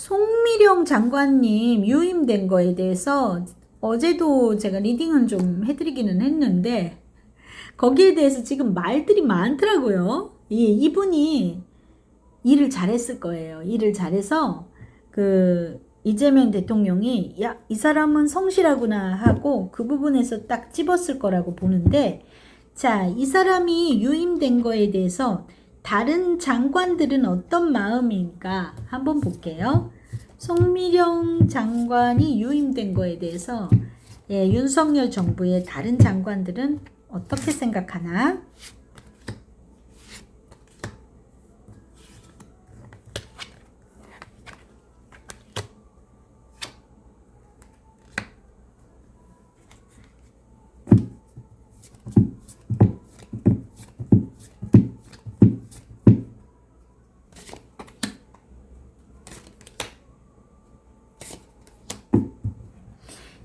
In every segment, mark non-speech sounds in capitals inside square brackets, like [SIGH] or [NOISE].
송미령 장관님 유임된 거에 대해서 어제도 제가 리딩은 좀 해드리기는 했는데 거기에 대해서 지금 말들이 많더라고요. 이 이분이 일을 잘했을 거예요. 일을 잘해서 그 이재명 대통령이 야 이 사람은 성실하구나 하고 그 부분에서 딱 집었을 거라고 보는데 자 이 사람이 유임된 거에 대해서 다른 장관들은 어떤 마음인가 한번 볼게요. 송미령 장관이 유임된 거에 대해서 예, 윤석열 정부의 다른 장관들은 어떻게 생각하나?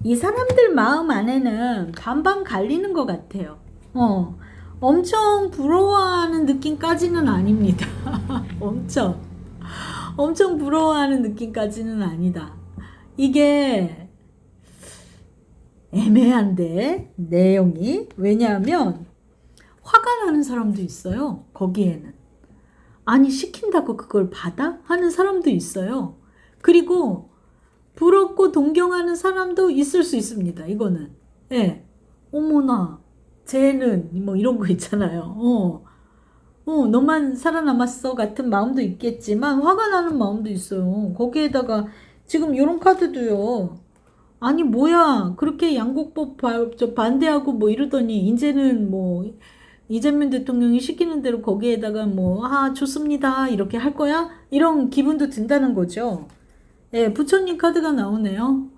이 사람들 마음 안에는 반반 갈리는 것 같아요. 어, 엄청 부러워하는 느낌까지는 아닙니다. [LAUGHS] 엄청. 엄청 부러워하는 느낌까지는 아니다. 이게 애매한데, 내용이. 왜냐하면, 화가 나는 사람도 있어요. 거기에는. 아니, 시킨다고 그걸 받아? 하는 사람도 있어요. 그리고, 부럽고 동경하는 사람도 있을 수 있습니다. 이거는. 예. 어머나, 쟤는 뭐 이런 거 있잖아요. 어. 어, 너만 살아남았어 같은 마음도 있겠지만 화가 나는 마음도 있어요. 거기에다가 지금 요런 카드도요. 아니 뭐야 그렇게 저 반대하고 뭐 이러더니 이제는 뭐 이재명 대통령이 시키는 대로 거기에다가 뭐 아 좋습니다 이렇게 할 거야 이런 기분도 든다는 거죠. 예, 부처님 카드가 나오네요.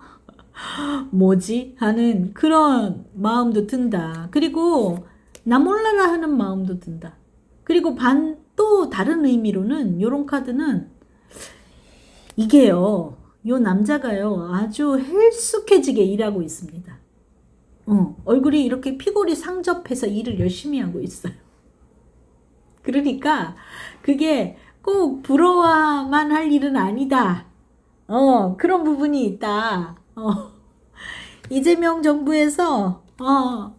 뭐지? 하는 그런 마음도 든다. 그리고 나 몰라라 하는 마음도 든다. 그리고 반 또 다른 의미로는 요런 카드는 이게요. 요 남자가요. 아주 헬쑥해지게 일하고 있습니다. 어, 얼굴이 이렇게 피골이 상접해서 일을 열심히 하고 있어요. 그러니까 그게 꼭 부러워만 할 일은 아니다. 어, 그런 부분이 있다. 어, 이재명 정부에서, 어,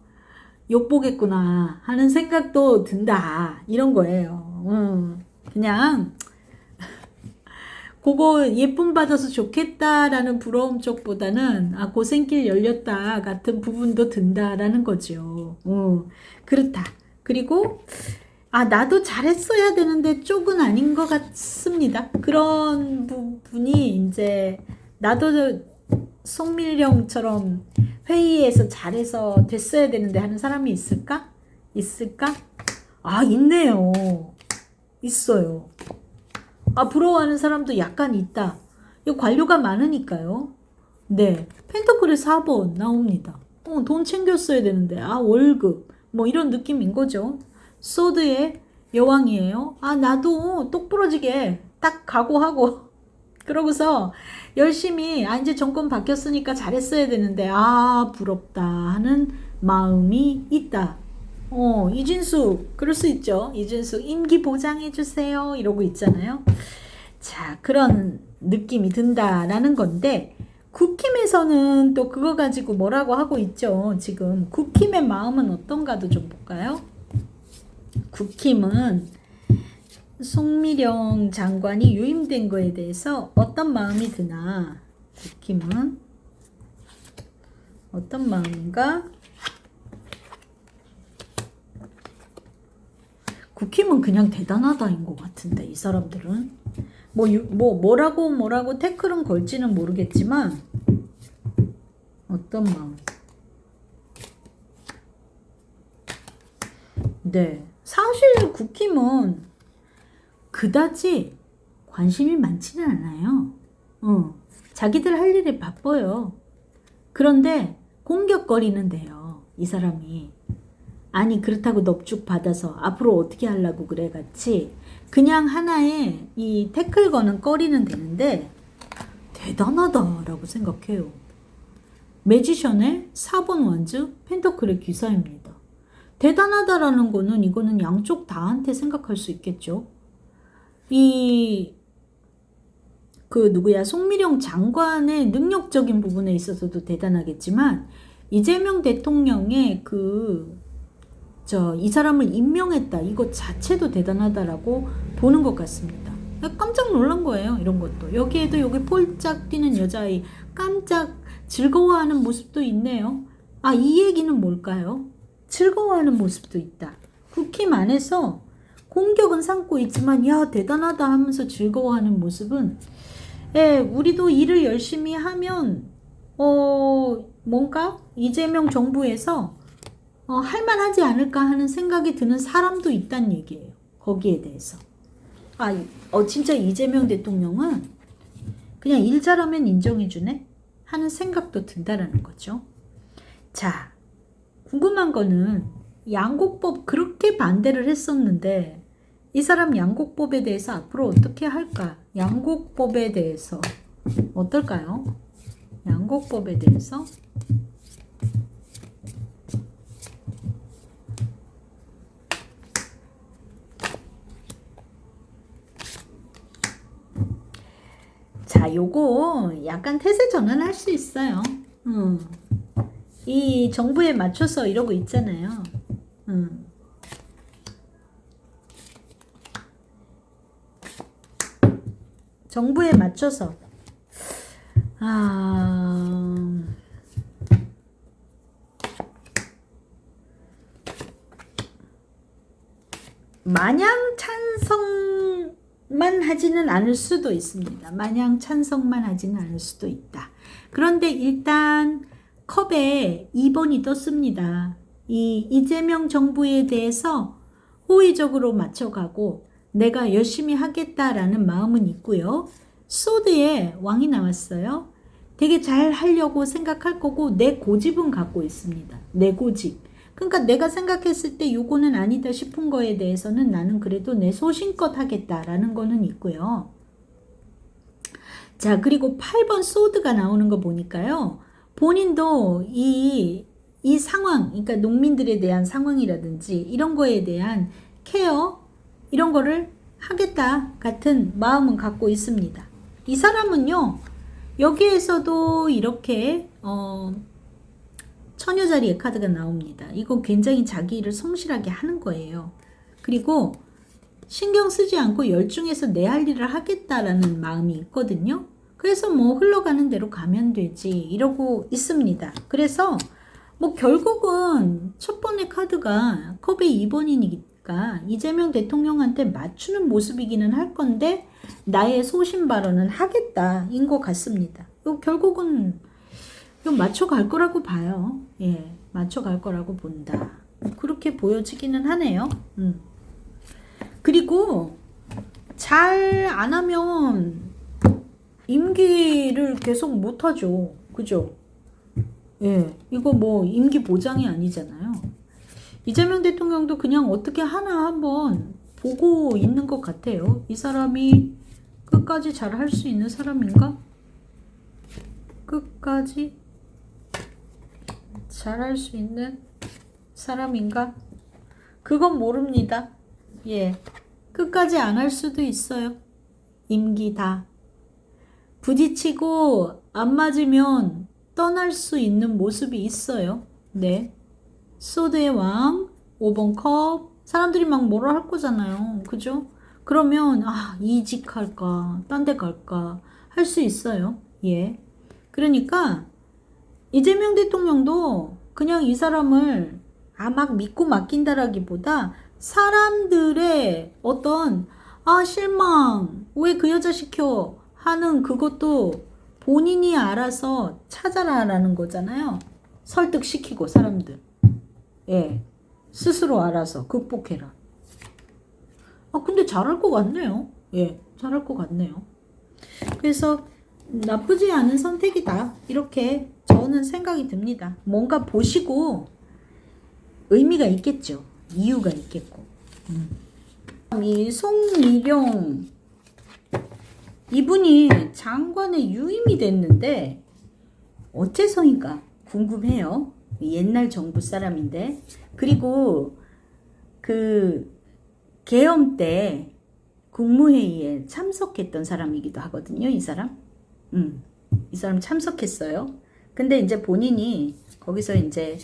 욕보겠구나 하는 생각도 든다. 이런 거예요. 음, 그냥, [LAUGHS] 그거 예쁨 받아서 좋겠다라는 부러움 쪽보다는, 아, 고생길 열렸다 같은 부분도 든다라는 거죠. 어, 그렇다. 그리고, 아, 나도 잘했어야 되는데 쪽은 아닌 것 같습니다. 그런 부분이 이제 나도 송밀령처럼 회의에서 잘해서 됐어야 되는데 하는 사람이 있을까? 있을까? 아, 있네요. 있어요. 아, 부러워하는 사람도 약간 있다. 이 관료가 많으니까요. 네. 펜터클의 4번 나옵니다. 어, 돈 챙겼어야 되는데, 아, 월급. 뭐 이런 느낌인 거죠. 소드의 여왕이에요. 아, 나도 똑부러지게 딱 각오하고, [LAUGHS] 그러고서 열심히, 아, 이제 정권 바뀌었으니까 잘했어야 되는데, 아, 부럽다 하는 마음이 있다. 어, 이진숙, 그럴 수 있죠. 이진숙, 임기 보장해주세요. 이러고 있잖아요. 자, 그런 느낌이 든다라는 건데, 국힘에서는 또 그거 가지고 뭐라고 하고 있죠. 지금 국힘의 마음은 어떤가도 좀 볼까요? 국힘은 송미령 장관이 유임된 거에 대해서 어떤 마음이 드나? 국힘은 어떤 마음인가? 국힘은 그냥 대단하다인 것 같은데 이 사람들은 뭐, 유, 뭐 뭐라고 뭐라고 태클은 걸지는 모르겠지만 어떤 마음? 네 사실 국힘은 그다지 관심이 많지는 않아요. 어, 자기들 할 일이 바빠요. 그런데 공격거리는데요, 이 사람이. 아니, 그렇다고 넙죽 받아서 앞으로 어떻게 하려고 그래 같이 그냥 하나의 이 태클 거는 거리는 되는데 대단하다라고 생각해요. 매지션의 4번 원즈 펜터클의 귀사입니다. 대단하다라는 거는 이거는 양쪽 다한테 생각할 수 있겠죠. 이 그 누구야 송미령 장관의 능력적인 부분에 있어서도 대단하겠지만 이재명 대통령의 그 저 이 사람을 임명했다 이것 자체도 대단하다라고 보는 것 같습니다. 깜짝 놀란 거예요 이런 것도 여기에도 여기 폴짝 뛰는 여자아이 깜짝 즐거워하는 모습도 있네요. 아 이 얘기는 뭘까요? 즐거워하는 모습도 있다. 국힘 안에서 공격은 삼고 있지만 야 대단하다 하면서 즐거워하는 모습은 예, 우리도 일을 열심히 하면 어 뭔가 이재명 정부에서 어, 할만하지 않을까 하는 생각이 드는 사람도 있다는 얘기예요. 거기에 대해서. 아, 어 진짜 이재명 대통령은 그냥 일 잘하면 인정해주네 하는 생각도 든다라는 거죠. 자, 궁금한 거는 양곡법 그렇게 반대를 했었는데 이 사람 양곡법에 대해서 앞으로 어떻게 할까? 양곡법에 대해서 어떨까요? 양곡법에 대해서 자, 요거 약간 태세 전환할 수 있어요. 음. 이 정부에 맞춰서 이러고 있잖아요. 음. 정부에 맞춰서 아 마냥 찬성만 하지는 않을 수도 있습니다. 마냥 찬성만 하지는 않을 수도 있다. 그런데 일단 컵에 2번이 떴습니다. 이 이재명 정부에 대해서 호의적으로 맞춰가고 내가 열심히 하겠다라는 마음은 있고요. 소드에 왕이 나왔어요. 되게 잘 하려고 생각할 거고 내 고집은 갖고 있습니다. 내 고집. 그러니까 내가 생각했을 때 요거는 아니다 싶은 거에 대해서는 나는 그래도 내 소신껏 하겠다라는 거는 있고요. 자, 그리고 8번 소드가 나오는 거 보니까요. 본인도 이, 이 상황, 그러니까 농민들에 대한 상황이라든지 이런 거에 대한 케어, 이런 거를 하겠다 같은 마음은 갖고 있습니다. 이 사람은요, 여기에서도 이렇게, 어, 처녀 자리의 카드가 나옵니다. 이거 굉장히 자기 일을 성실하게 하는 거예요. 그리고 신경 쓰지 않고 열중해서 내 할 일을 하겠다라는 마음이 있거든요. 그래서 뭐 흘러가는 대로 가면 되지 이러고 있습니다. 그래서 뭐 결국은 첫 번째 카드가 컵의 2번이니까 이재명 대통령한테 맞추는 모습이기는 할 건데 나의 소신 발언은 하겠다인 것 같습니다. 요 결국은 좀 맞춰갈 거라고 봐요. 예, 맞춰갈 거라고 본다. 그렇게 보여지기는 하네요. 음. 그리고 잘 안 하면 임기를 계속 못 하죠. 그죠? 예, 이거 뭐 임기 보장이 아니잖아요. 이재명 대통령도 그냥 어떻게 하나 한번 보고 있는 것 같아요. 이 사람이 끝까지 잘 할 수 있는 사람인가? 끝까지 잘 할 수 있는 사람인가? 그건 모릅니다. 예. 끝까지 안 할 수도 있어요. 임기 다. 부딪히고 안 맞으면 떠날 수 있는 모습이 있어요. 네. 소드의 왕, 5번 컵. 사람들이 막 뭐라 할 거잖아요. 그죠? 그러면, 아, 이직할까? 딴 데 갈까? 할 수 있어요. 예. 그러니까, 이재명 대통령도 그냥 이 사람을 아, 막 믿고 맡긴다라기보다 사람들의 어떤 아, 실망, 왜 그 여자 시켜? 하는 그것도 본인이 알아서 찾아라라는 거잖아요. 설득시키고 사람들. 예. 스스로 알아서 극복해라. 아, 근데 잘할 것 같네요. 예. 잘할 것 같네요. 그래서 나쁘지 않은 선택이다. 이렇게 저는 생각이 듭니다. 뭔가 보시고 의미가 있겠죠. 이유가 있겠고. 음. 이 송미령 이분이 장관에 유임이 됐는데 어째서인가 궁금해요. 옛날 정부 사람인데 그리고 그 계엄 때 국무회의에 참석했던 사람이기도 하거든요, 이 사람. 음, 이 사람 참석했어요. 근데 이제 본인이 거기서 이제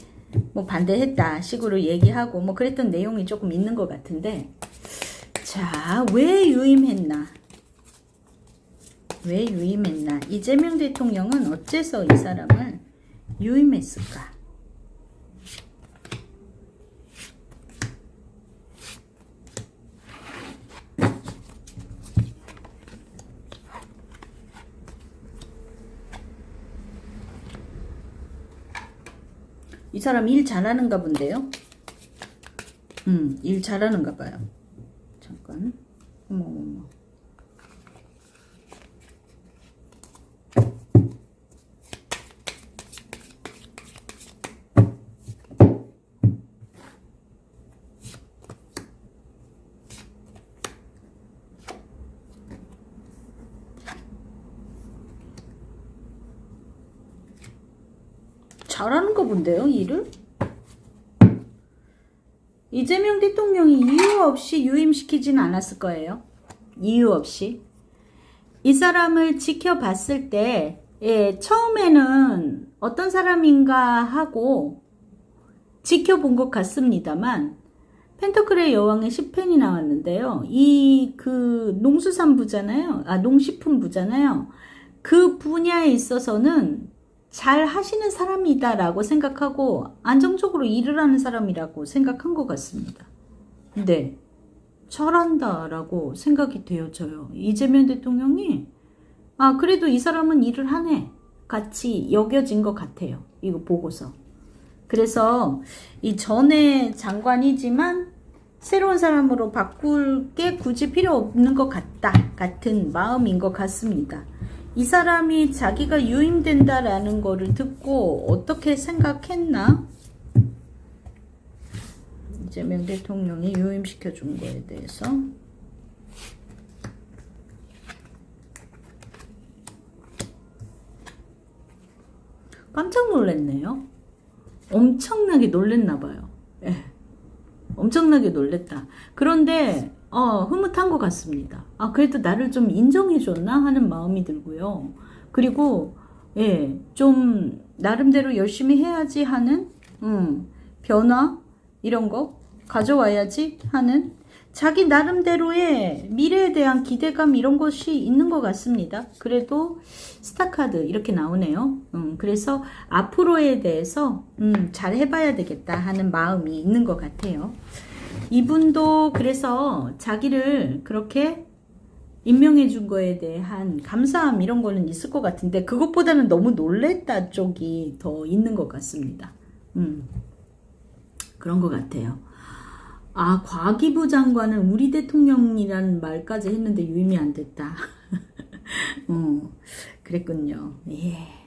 뭐 반대했다 식으로 얘기하고 뭐 그랬던 내용이 조금 있는 것 같은데 자, 왜 유임했나? 왜 유임했나? 이재명 대통령은 어째서 이 사람을 유임했을까? 이 사람 일 잘하는가 본데요? 음, 일 잘하는가 봐요. 잠깐. 어머, 어머. 잘하는가 본데요, 일을? 이재명 대통령이 이유 없이 유임시키진 않았을 거예요. 이유 없이. 이 사람을 지켜봤을 때, 예, 처음에는 어떤 사람인가 하고 지켜본 것 같습니다만, 펜터클의 여왕의 10펜이 나왔는데요. 이 그 농수산부잖아요. 아, 농식품부잖아요. 그 분야에 있어서는 잘 하시는 사람이다라고 생각하고 안정적으로 일을 하는 사람이라고 생각한 것 같습니다. 네. 잘한다라고 생각이 되어져요. 이재명 대통령이 아, 그래도 이 사람은 일을 하네. 같이 여겨진 것 같아요. 이거 보고서. 그래서 이 전에 장관이지만 새로운 사람으로 바꿀 게 굳이 필요 없는 것 같다. 같은 마음인 것 같습니다. 이 사람이 자기가 유임된다라는 거를 듣고 어떻게 생각했나? 이재명 대통령이 유임시켜 준 거에 대해서 깜짝 놀랐네요. 엄청나게 놀랬나 봐요. 예. 엄청나게 놀랬다. 그런데 어, 흐뭇한 것 같습니다. 아, 그래도 나를 좀 인정해줬나 하는 마음이 들고요. 그리고, 예, 좀, 나름대로 열심히 해야지 하는, 음, 변화, 이런 거 가져와야지 하는 자기 나름대로의 미래에 대한 기대감 이런 것이 있는 것 같습니다. 그래도 스타카드 이렇게 나오네요. 음, 그래서 앞으로에 대해서 음, 잘 해봐야 되겠다 하는 마음이 있는 것 같아요. 이분도 그래서 자기를 그렇게 임명해 준 거에 대한 감사함 이런 거는 있을 것 같은데 그것보다는 너무 놀랬다 쪽이 더 있는 것 같습니다. 음, 그런 것 같아요. 아, 과기부 장관은 우리 대통령이라는 말까지 했는데 유임이 안 됐다. [LAUGHS] 어, 그랬군요. 예.